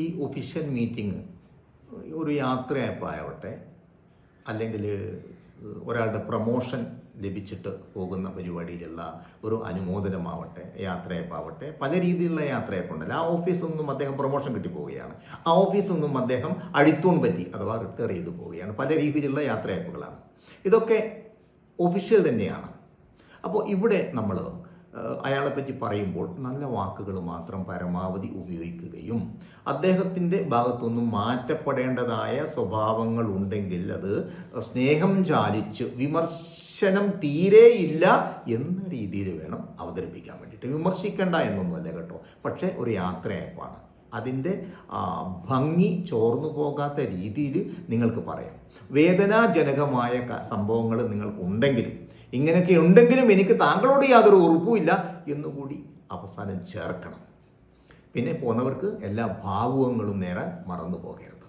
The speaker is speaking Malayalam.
ഈ ഒഫീഷ്യൽ മീറ്റിംഗ് ഒരു യാത്രയപ്പാവട്ടെ അല്ലെങ്കിൽ ഒരാളുടെ പ്രൊമോഷൻ ലഭിച്ചിട്ട് പോകുന്ന പരിപാടിയിലുള്ള ഒരു അനുമോദനമാവട്ടെ യാത്രയപ്പാവട്ടെ പല രീതിയിലുള്ള യാത്രയപ്പുണ്ടല്ലോ ആ ഓഫീസിൽ നിന്നും അദ്ദേഹം പ്രൊമോഷൻ കിട്ടി പോവുകയാണ്. ആ ഓഫീസിൽ നിന്നും അദ്ദേഹം അഴിത്തൂൺ പറ്റി അഥവാ റിട്ടയർ ചെയ്തു പോവുകയാണ്. പല രീതിയിലുള്ള യാത്രയപ്പുകളാണ് ഇതൊക്കെ ഒഫീഷ്യൽ തന്നെയാണ്. അപ്പോൾ ഇവിടെ നമ്മൾ അയാളെപ്പറ്റി പറയുമ്പോൾ നല്ല വാക്കുകൾ മാത്രം പരമാവധി ഉപയോഗിക്കുകയും അദ്ദേഹത്തിന്റെ ഭാഗത്തുനിന്നും മാറ്റപ്പെടേണ്ടതായ സ്വഭാവങ്ങൾ ഉണ്ടെങ്കിൽ അത് സ്നേഹം ചാലിച്ച് വിമർശനം തീരെയില്ല എന്ന രീതിയിൽ വേണം അവതരിപ്പിക്കാൻ വേണ്ടിയിട്ട്. വിമർശിക്കേണ്ട എന്നൊന്നുമല്ല കേട്ടോ. പക്ഷേ ഒരു യാത്രയപ്പാണ് അതിന്റെ ഭംഗി ചോർന്നു പോകാത്ത രീതിയിൽ നിങ്ങൾക്ക് പറയാം. വേദനാജനകമായ സംഭവങ്ങൾ നിങ്ങൾക്ക് ഉണ്ടെങ്കിലും ഇങ്ങനെയൊക്കെ ഉണ്ടെങ്കിലും എനിക്ക് താങ്കളോട് യാതൊരു ഉറപ്പുമില്ല എന്നുകൂടി അവസാനം ചേർക്കണം. പിന്നെ പോന്നവർക്ക് എല്ലാ ഭാവുകങ്ങളും നേരാൻ മറന്നു പോകരുത്